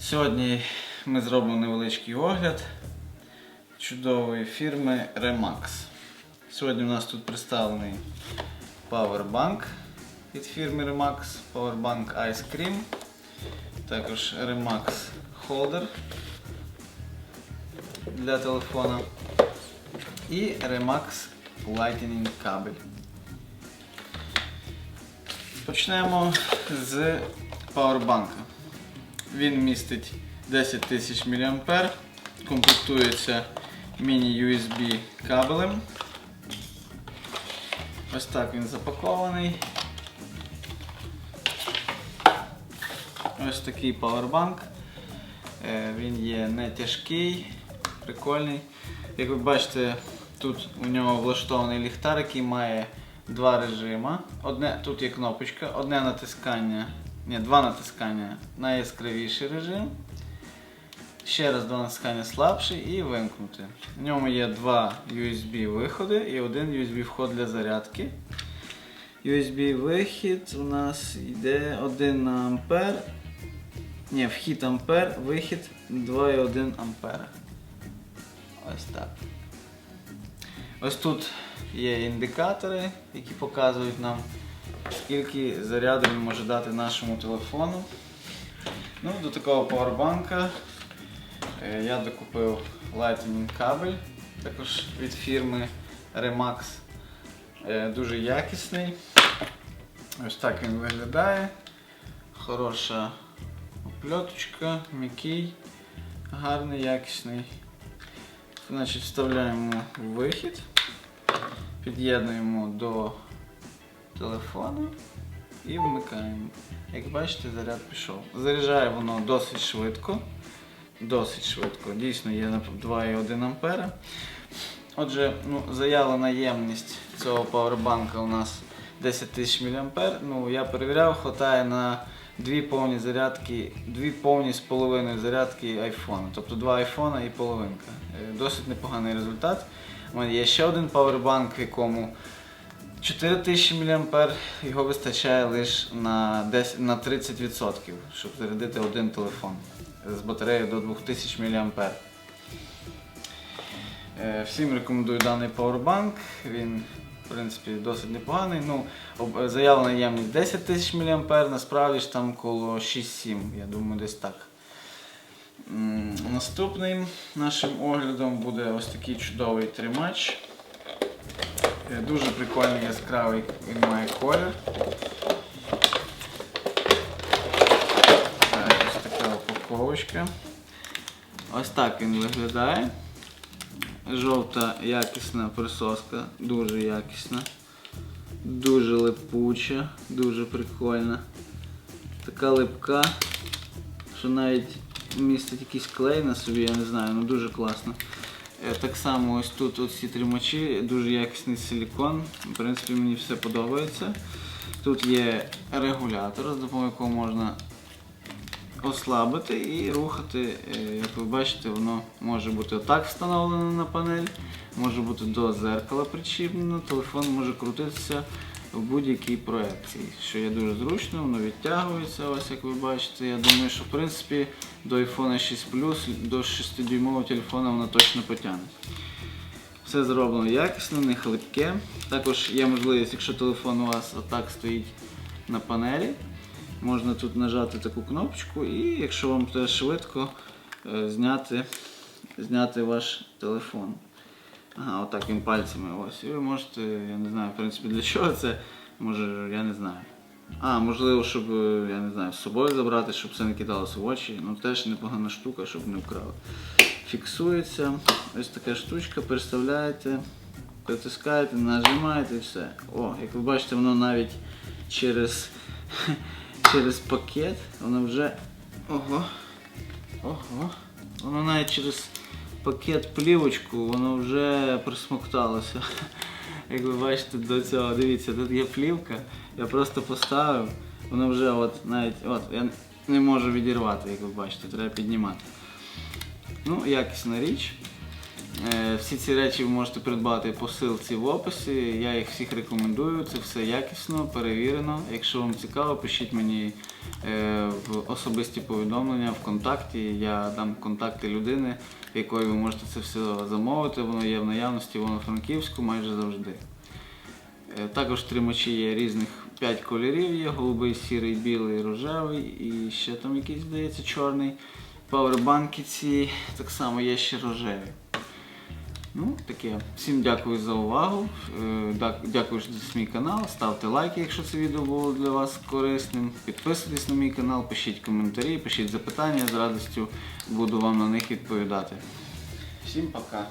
Сьогодні ми зробимо невеличкий огляд чудової фірми Remax. Сьогодні у нас тут представлений Powerbank від фірми Remax, Powerbank Ice Cream, також Remax Holder для телефона і Remax Lightning кабель. Почнемо з пауербанка. Він містить 10 тисяч мА, комплектується міні-USB кабелем. Ось так він запакований. Ось такий пауербанк. Е, Він є не тяжкий, прикольний. Як ви бачите, тут у нього влаштований ліхтар, який має два режими. Одне, тут є кнопочка, одне натискання, ні, два натискання на яскравіший режим. Ще раз два натискання слабший і вимкнути. В ньому є два USB виходи і один USB вход для зарядки. USB вихід у нас йде 1 на ампер. Ні, вхід ампер, вихід 2,1 ампера. Ось так. Ось тут є індикатори, які показують нам, скільки заряду він може дати нашому телефону. Ну, до такого пауербанка е, я докупив Lightning кабель, також від фірми Remax. Е, Дуже якісний. Ось так він виглядає. Хороша опльоточка, м'який, гарний, якісний. Значить, вставляємо вихід, під'єднуємо до телефону і вмикаємо. Як бачите, заряд пішов. Заряджає воно досить швидко. Досить швидко. Дійсно є 2,1 ампера. Отже, ну, заявлена ємність цього павербанка у нас 10 тисяч мА. Ну, я перевіряв, хватає на дві повні зарядки, дві повні з половиною зарядки айфона. Тобто два айфона і половинка. Е, Досить непоганий результат. У мене є ще один павербанк, в якому 4000 мА, його вистачає лише на, 10, на 30%, щоб зарядити один телефон з батареєю до 2000 мА. Е, Всім рекомендую даний пауербанк. Він, в принципі, досить непоганий. Ну, заявлена ємність 10 тисяч мА, насправді ж там коло 6-7, я думаю, десь так. Наступним нашим оглядом буде ось такий чудовий тримач. Е, Дуже прикольний яскравий він має колір. Так, ось така упаковочка. Ось так він виглядає. Жовта якісна присоска, дуже якісна, дуже липуча, дуже прикольна. Така липка, що навіть містить якийсь клей на собі, я не знаю, ну дуже класно. Е, Так само ось тут ці тримачі, дуже якісний силікон. В принципі, мені все подобається. Тут є регулятор, з допомогою якого можна ослабити і рухати. Е, Як ви бачите, воно може бути отак встановлено на панель, може бути до зеркала причіплено, телефон може крутитися в будь-якій проекції, що є дуже зручно, воно відтягується, ось як ви бачите. Я думаю, що в принципі до iPhone 6 Plus, до 6-дюймового телефона воно точно потягне. Все зроблено якісно, не хлипке. Також є можливість, якщо телефон у вас отак стоїть на панелі, можна тут нажати таку кнопочку і якщо вам теж швидко е, зняти, зняти ваш телефон. Ага, отак він пальцями ось. І ви можете, я не знаю, в принципі, для чого це, може, я не знаю. А, можливо, щоб, е, я не знаю, з собою забрати, щоб це не кидалося в очі. Ну теж непогана штука, щоб не вкрали. Фіксується. Ось така штучка, переставляєте, притискаєте, нажимаєте і все. О, як ви бачите, воно навіть через, через пакет, воно вже. Ого. Ого. Воно навіть через пакет плівочку, воно вже присмокталося. Як ви бачите до цього, дивіться, тут є плівка, я просто поставив, воно вже от навіть от, я не можу відірвати, як ви бачите, треба піднімати. Ну, якісна річ. Е, Всі ці речі ви можете придбати по ссылці в описі. Я їх всіх рекомендую. Це все якісно, перевірено. Якщо вам цікаво, пишіть мені е, в особисті повідомлення ВКонтакті. Я дам контакти людини, в якої ви можете це все замовити. Воно є в наявності в Івано-Франківську майже завжди. Е, Також тримачі є різних 5 кольорів, є голубий, сірий, білий, рожевий і ще там якийсь, здається, чорний. Павербанки ці так само є ще рожеві. Ну, таке. Всім дякую за увагу. Е, Дякую за мій канал. Ставте лайки, якщо це відео було для вас корисним. Підписуйтесь на мій канал, пишіть коментарі, пишіть запитання, з радістю буду вам на них відповідати. Всім пока.